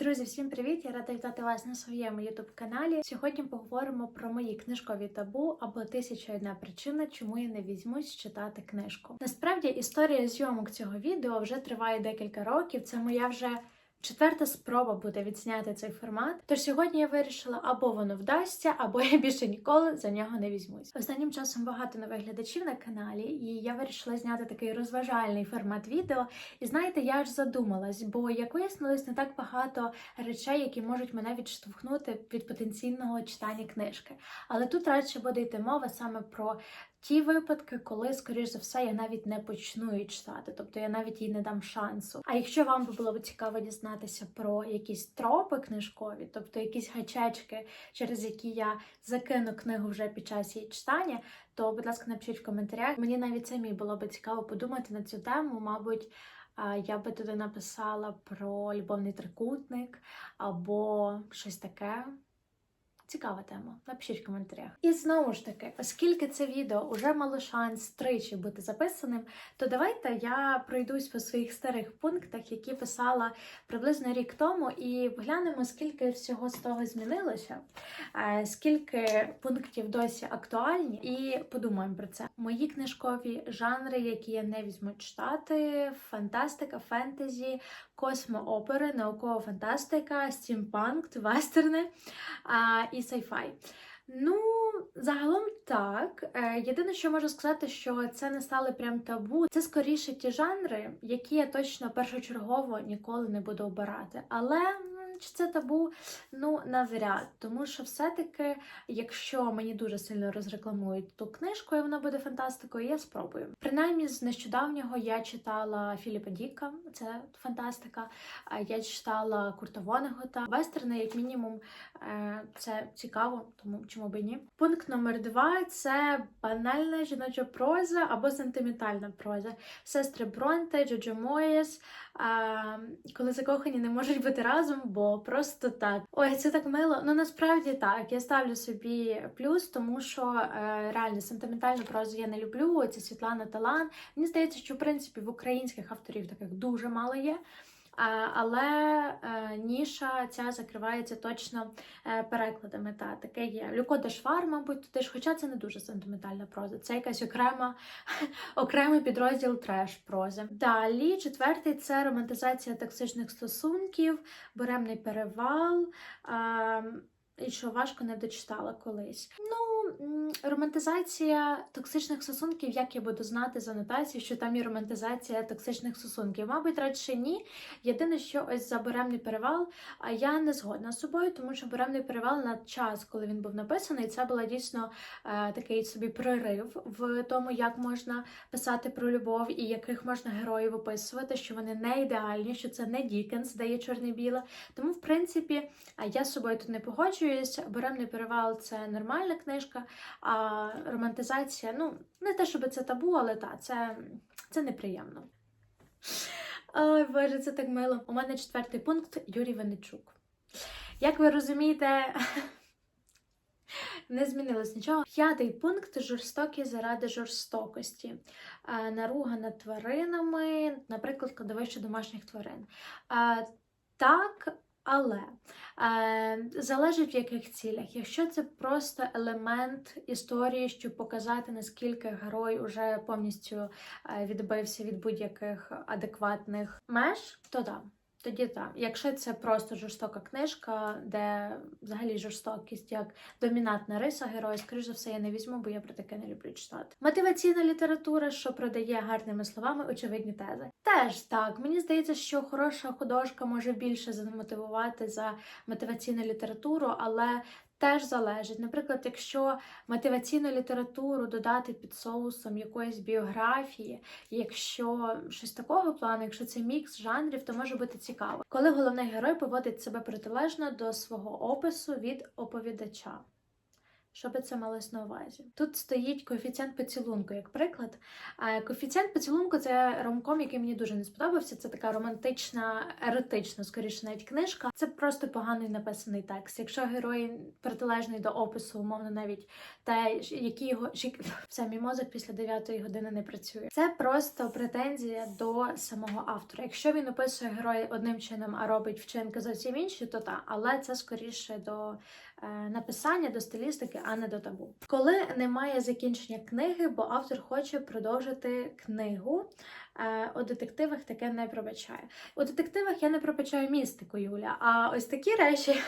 Друзі, всім привіт! Я рада вітати вас на своєму ютуб-каналі. Сьогодні поговоримо про мої книжкові табу або тисяча одна причина, чому я не візьмусь читати книжку. Насправді історія зйомок цього відео вже триває декілька років. Це моя вже. Четверта спроба буде відзняти цей формат. Тож сьогодні я вирішила, або воно вдасться, або я більше ніколи за нього не візьмусь. Останнім часом багато нових глядачів на каналі, і я вирішила зняти такий розважальний формат відео. І знаєте, я аж задумалась, бо як вияснилось, не так багато речей, які можуть мене відштовхнути від потенційного читання книжки. Але тут радше буде йти мова саме про ті випадки, коли, скоріш за все, я навіть не почну її читати, тобто я навіть їй не дам шансу. А якщо вам би було цікаво дізнатися про якісь тропи книжкові, тобто якісь гачечки, через які я закину книгу вже під час її читання, то, будь ласка, напишіть в коментарях. Мені навіть самі було б цікаво подумати на цю тему, мабуть. Я би туди написала про любовний трикутник або щось таке. Цікава тема. Напишіть в коментарях. І знову ж таки, оскільки це відео вже мало шанс тричі бути записаним, то давайте я пройдусь по своїх старих пунктах, які писала приблизно рік тому, і глянемо, скільки всього з того змінилося, е, скільки пунктів досі актуальні, і подумаємо про це. Мої книжкові жанри, які я не візьму читати: фантастика, фентезі, космоопери, наукова фантастика, стімпанк, вестерни а, і сайфай. Ну, загалом так. Е, Єдине, що можу сказати, що це не стали прям табу. Це скоріше ті жанри, які я точно першочергово ніколи не буду обирати. Але чи це табу? Ну, навряд. Тому що все-таки, якщо мені дуже сильно розрекламують ту книжку, і вона буде фантастикою, я спробую. Принаймні, з нещодавнього я читала Філіпа Діка, це фантастика. Я читала Курта Вонегота. Вестерни, як мінімум, е, це цікаво, тому чому би ні. Пункт номер два це банальна жіноча проза або сентиментальна проза. Сестри Бронте, Джоджо Моєс, коли закохані не можуть бути разом, бо просто так. Ой, це так мило. Ну насправді так. Я ставлю собі плюс, тому що е, реально сентиментальну прозу я не люблю. Це Світлана Талан. Мені здається, що в принципі в українських авторів таких дуже мало є. Але е, ніша ця закривається точно е, перекладами. Та таке є. Люко Дашвар, мабуть, туди ж, хоча це не дуже сентиментальна проза. Це якась окрема окремий підрозділ треш прози. Далі, четвертий це романтизація токсичних стосунків, буремний перевал. І що важко не дочитала колись. Ну, романтизація токсичних стосунків, як я буду знати з анотації, що там є романтизація токсичних стосунків. Мабуть, радше ні. Єдине, що ось за буремний перевал, а я не згодна з собою, тому що буремний перевал на час, коли він був написаний, це була дійсно е, такий собі прорив в тому, як можна писати про любов і яких можна героїв описувати, що вони не ідеальні, що це не Дікенс, де є чорне-біле. Тому, в принципі, я з собою тут не погоджуюсь. Буремний перевал це нормальна книжка, а романтизація, ну, не те, щоб це табу, але та, це, це неприємно. Ой, Боже, це так мило. У мене четвертий пункт Юрій Венечук. Як ви розумієте, не змінилось нічого. П'ятий пункт жорстокі заради жорстокості. Е, Наруга над тваринами, наприклад, кладовище домашніх тварин. Е, Так, але е, залежить в яких цілях. Якщо це просто елемент історії, щоб показати, наскільки герой уже повністю е, відбився від будь-яких адекватних меж, то да. Тоді так. Якщо це просто жорстока книжка, де взагалі жорстокість як домінантна риса героя, скоріш за все, я не візьму, бо я про таке не люблю читати. Мотиваційна література, що продає гарними словами очевидні тези. Теж так. Мені здається, що хороша художка може більше замотивувати за мотиваційну літературу, але теж залежить. Наприклад, якщо мотиваційну літературу додати під соусом якоїсь біографії, якщо щось такого плану, якщо це мікс жанрів, то може бути цікаво. Коли головний герой поводить себе протилежно до свого опису від оповідача. Що би це малось на увазі? Тут стоїть коефіцієнт поцілунку, як приклад. Коефіцієнт поцілунку це ромком, який мені дуже не сподобався. Це така романтична, еротична, скоріше навіть книжка. Це просто поганий написаний текст. Якщо герой протилежний до опису, умовно, навіть те, які його все, мій мозок після 9 години не працює. Це просто претензія до самого автора. Якщо він описує героя одним чином, а робить вчинки зовсім інші, то так. Але це скоріше до написання, до стилістики, а не до табу. Коли немає закінчення книги, бо автор хоче продовжити книгу. е, У детективах таке не пробачає. У детективах я не пробачаю містику, Юля. А ось такі речі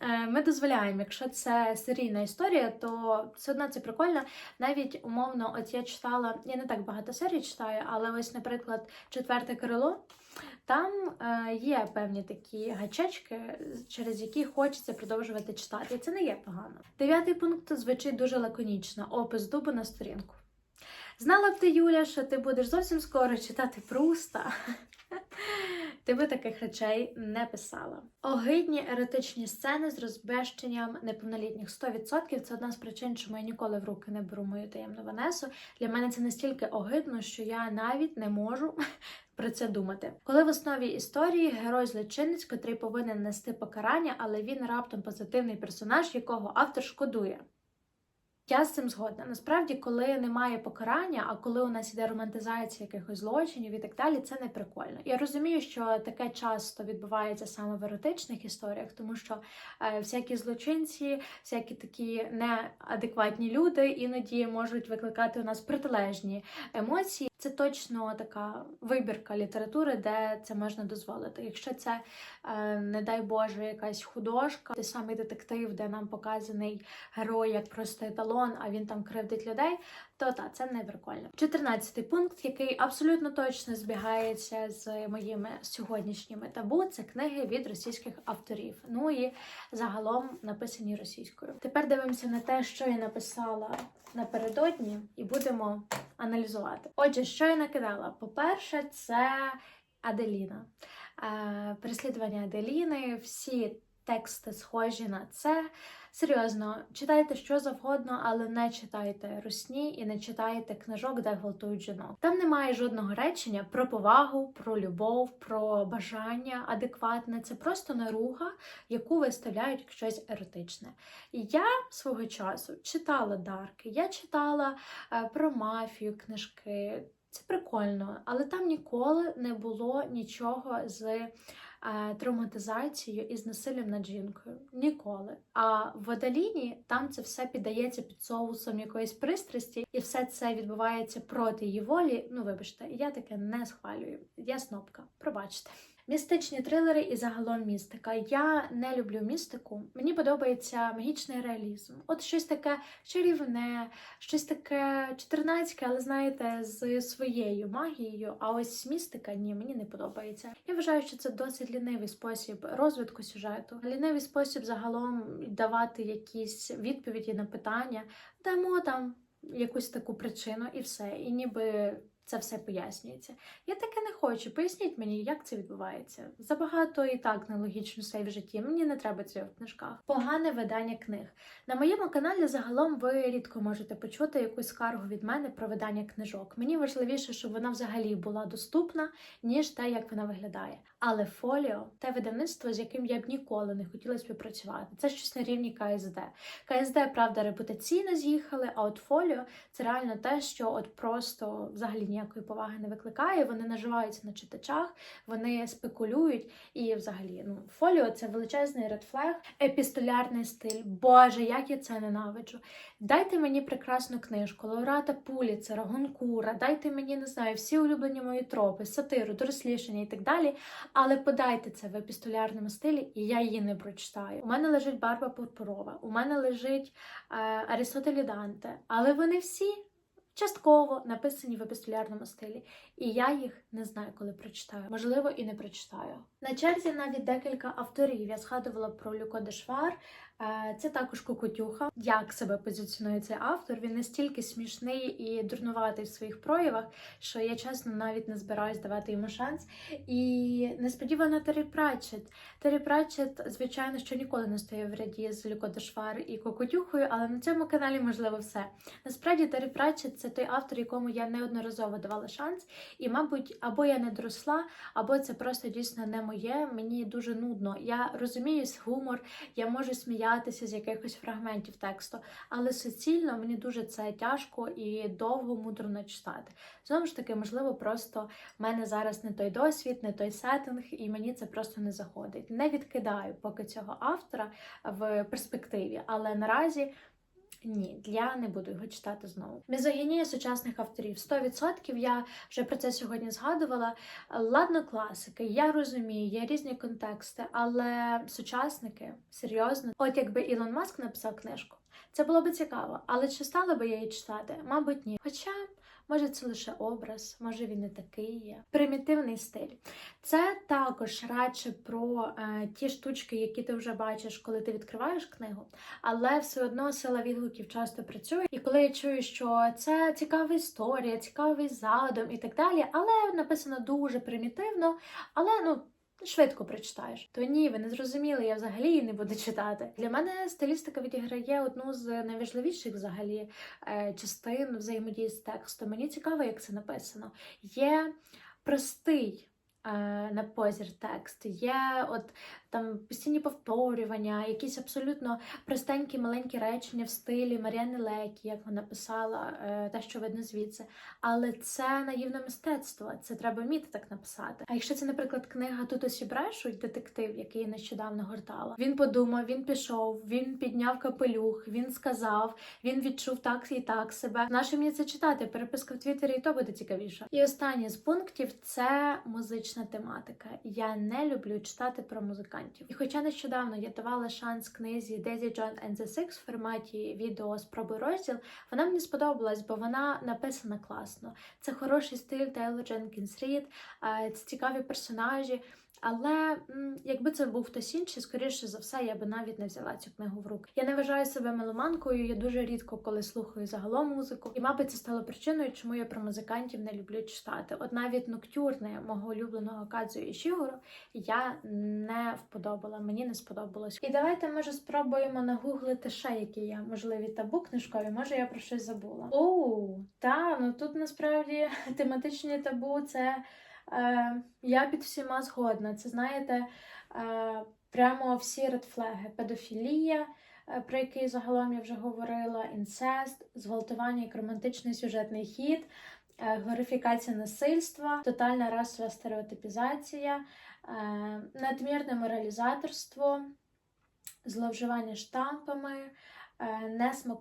е, ми дозволяємо. Якщо це серійна історія, то все одно це прикольно. Навіть умовно, от я читала, я не так багато серій читаю, але ось, наприклад, четверте крило. Там е, є певні такі гачечки, через які хочеться продовжувати читати. І це не є погано. Дев'ятий пункт звучить дуже лаконічно: опис дубу на сторінку. Знала б ти, Юля, що ти будеш зовсім скоро читати Пруста. Ти би таких речей не писала. Огидні еротичні сцени з розбещенням неповнолітніх 100% це одна з причин, чому я ніколи в руки не беру мою таємну Ванесу. Для мене це настільки огидно, що я навіть не можу про це думати. Коли в основі історії герой злочинець, котрий повинен нести покарання, але він раптом позитивний персонаж, якого автор шкодує. Я з цим згодна. Насправді, коли немає покарання, а коли у нас іде романтизація якихось злочинів і так далі, це не прикольно. Я розумію, що таке часто відбувається саме в еротичних історіях, тому що е, всякі злочинці, всякі такі неадекватні люди іноді можуть викликати у нас протилежні емоції. Це точно така вибірка літератури, де це можна дозволити. Якщо це, е, не дай Боже, якась художка, той самий детектив, де нам показаний герой як просто еталон, а він там кривдить людей, то та це не прикольно. Чотирнадцятий пункт, який абсолютно точно збігається з моїми сьогоднішніми табу, це книги від російських авторів. Ну і загалом написані російською. Тепер дивимося на те, що я написала напередодні, і будемо аналізувати. Отже, що я накидала? По-перше, це Аделіна. Е, Переслідування Аделіни, всі тексти схожі на це. Серйозно, читайте що завгодно, але не читайте русні і не читайте книжок, де гвалтують жінок. Там немає жодного речення про повагу, про любов, про бажання адекватне. Це просто наруга, яку виставляють щось еротичне. Я свого часу читала Дарки, я читала е, про мафію книжки. Це прикольно, але там ніколи не було нічого з е, травматизацією і з насиллям над жінкою. Ніколи. А в Адаліні там це все піддається під соусом якоїсь пристрасті, і все це відбувається проти її волі. Ну, вибачте, я таке не схвалюю. Я снопка, пробачте. Містичні трилери і загалом містика. Я не люблю містику. Мені подобається магічний реалізм. От щось таке чарівне, щось таке чотирнацьке, але знаєте, з своєю магією. А ось містика ні, мені не подобається. Я вважаю, що це досить лінивий спосіб розвитку сюжету, лінивий спосіб загалом давати якісь відповіді на питання. Дамо там якусь таку причину і все. І ніби це все пояснюється. Я таке не хочу. Поясніть мені, як це відбувається. Забагато і так нелогічно в житті. Мені не треба цього в книжках. Погане видання книг. На моєму каналі загалом ви рідко можете почути якусь скаргу від мене про видання книжок. Мені важливіше, щоб вона взагалі була доступна, ніж те, як вона виглядає. Але фоліо те видавництво, з яким я б ніколи не хотіла співпрацювати. Це щось на рівні КСД. КСД, правда, репутаційно з'їхали, а от фоліо це реально те, що от просто взагалі ніякої поваги не викликає. Вони наживаються на читачах, вони спекулюють. І взагалі, ну, фоліо це величезний редфлег, епістолярний стиль. Боже, як я це ненавиджу. Дайте мені прекрасну книжку, лауреата Пуліцера, Гонкура, дайте мені, не знаю, всі улюблені мої тропи, сатиру, дорослішання і так далі. Але подайте це в епістолярному стилі, і я її не прочитаю. У мене лежить Барба Пурпурова, у мене лежить е, Арістотель Данте, але вони всі частково написані в епістолярному стилі. І я їх не знаю, коли прочитаю. Можливо, і не прочитаю. На черзі навіть декілька авторів. Я згадувала про Люко Дешвар. Е, Це також Кокотюха. Як себе позиціонує цей автор? Він настільки смішний і дурнуватий в своїх проявах, що я чесно навіть не збираюсь давати йому шанс. І несподівано Террі Пратчет. Террі Пратчет, звичайно, що ніколи не стояв в ряді з Люко Дешвар і Кокотюхою, але на цьому каналі можливо все. Насправді Террі Пратчет це той автор, якому я неодноразово давала шанс, і, мабуть, або я не доросла, або це просто дійсно не моє. Мені дуже нудно. Я розумію гумор, я можу сміятися з якихось фрагментів тексту, але суцільно мені дуже це тяжко і довго мудрено читати. Знову ж таки, можливо, просто в мене зараз не той досвід, не той сеттинг, і мені це просто не заходить. Не відкидаю поки цього автора в перспективі, але наразі. Ні, я не буду його читати знову. Мізогінія сучасних авторів 100%, Я вже про це сьогодні згадувала. Ладно, класики, я розумію, є різні контексти, але сучасники серйозно. От якби Ілон Маск написав книжку, це було би цікаво. Але чи стала би я її читати? Мабуть, ні. Хоча. Може, це лише образ, може він не такий є. Примітивний стиль. Це також радше про е, ті штучки, які ти вже бачиш, коли ти відкриваєш книгу, але все одно сила відгуків часто працює. І коли я чую, що це цікава історія, цікавий задум і так далі, але написано дуже примітивно, але ну. Швидко прочитаєш, то ні, ви не зрозуміли, я взагалі її не буду читати. Для мене стилістика відіграє одну з найважливіших взагалі е, частин взаємодії з текстом. Мені цікаво, як це написано. Є простий е, на позір текст, є от там постійні повторювання, якісь абсолютно простенькі маленькі речення в стилі Маріани Лекі, як вона писала, е, те, що видно звідси. Але це наївне мистецтво, це треба вміти так написати. А якщо це, наприклад, книга Тут усі брешуть, детектив, який я нещодавно гортала, він подумав, він пішов, він підняв капелюх, він сказав, він відчув так і так себе. Наше мені це читати? Переписка в Твіттері і то буде цікавіше. І останнє з пунктів це музична тематика. Я не люблю читати про музикантів. І хоча нещодавно я давала шанс книзі Daisy John and the Six в форматі відео спробуй розділ, вона мені сподобалась, бо вона написана класно. Це хороший стиль Тейлор Дженкінс Рід, це цікаві персонажі. Але якби це був хтось інший, скоріше за все, я би навіть не взяла цю книгу в руки. Я не вважаю себе меломанкою, я дуже рідко коли слухаю загалом музику, і мабуть це стало причиною, чому я про музикантів не люблю читати. От навіть ноктюрне мого улюбленого Кадзу і Шігуру я не вподобала, мені не сподобалось. І давайте може спробуємо нагуглити ще які є можливі табу книжкові. Може я про щось забула. Оу, та ну тут насправді тематичні табу це. Е, я під всіма згодна. Це знаєте, е, прямо всі редфлеги. Педофілія, е, про який загалом я вже говорила, інцест, зґвалтування як романтичний сюжетний хід, е, насильства, тотальна расова стереотипізація, надмірне моралізаторство, зловживання штампами. Е,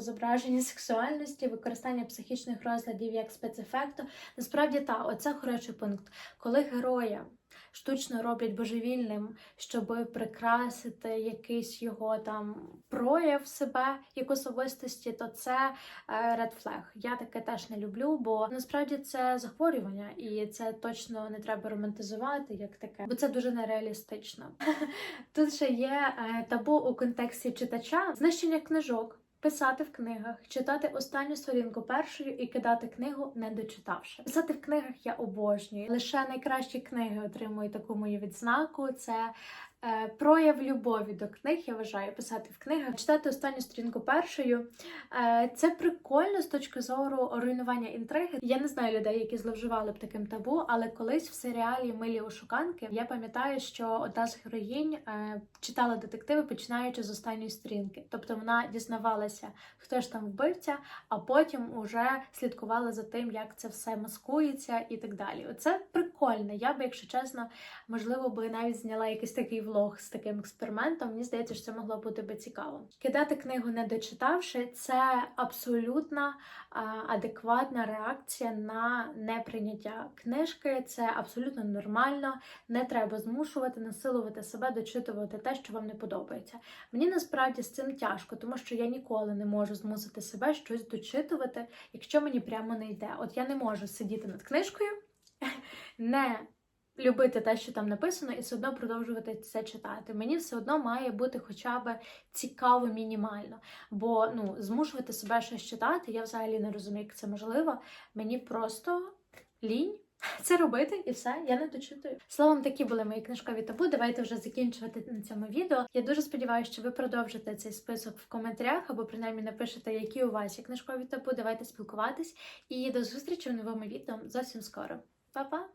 зображення сексуальності, використання психічних розладів як спецефекту. Насправді, та, оце хороший пункт. Коли героя штучно роблять божевільним, щоб прикрасити якийсь його там прояв себе як особистості, то це flag. Я таке теж не люблю, бо насправді це захворювання, і це точно не треба романтизувати як таке, бо це дуже нереалістично. Тут ще є е, табу у контексті читача знищення книжок. Писати в книгах, читати останню сторінку першою і кидати книгу, не дочитавши. Писати в книгах я обожнюю. Лише найкращі книги отримують таку мою відзнаку. Це прояв любові до книг. Я вважаю писати в книгах, читати останню сторінку першою. Е, це прикольно з точки зору руйнування інтриги. Я не знаю людей, які зловживали б таким табу, але колись в серіалі Милі Ошуканки я пам'ятаю, що одна з героїнь е, читала детективи, починаючи з останньої сторінки. Тобто вона дізнавалася, хто ж там вбивця, а потім уже слідкувала за тим, як це все маскується і так далі. Оце прикольно. Я би, якщо чесно, можливо, би навіть зняла якийсь такий влог з таким експериментом. Мені здається, що це могло бути би цікаво. Кидати книгу не дочитавши, це абсолютна адекватна реакція на неприйняття книжки. Це абсолютно нормально. Не треба змушувати, насилувати себе, дочитувати те, що вам не подобається. Мені насправді з цим тяжко, тому що я ніколи не можу змусити себе щось дочитувати, якщо мені прямо не йде. От я не можу сидіти над книжкою. не любити те, що там написано, і все одно продовжувати це читати. Мені все одно має бути хоча б цікаво мінімально. Бо ну, змушувати себе щось читати, я взагалі не розумію, як це можливо. Мені просто лінь. Це робити і все, я не дочитую. Словом, такі були мої книжкові табу. Давайте вже закінчувати на цьому відео. Я дуже сподіваюся, що ви продовжите цей список в коментарях або принаймні напишете, які у вас є книжкові табу. Давайте спілкуватись. І до зустрічі в новому відео зовсім скоро. Па-па!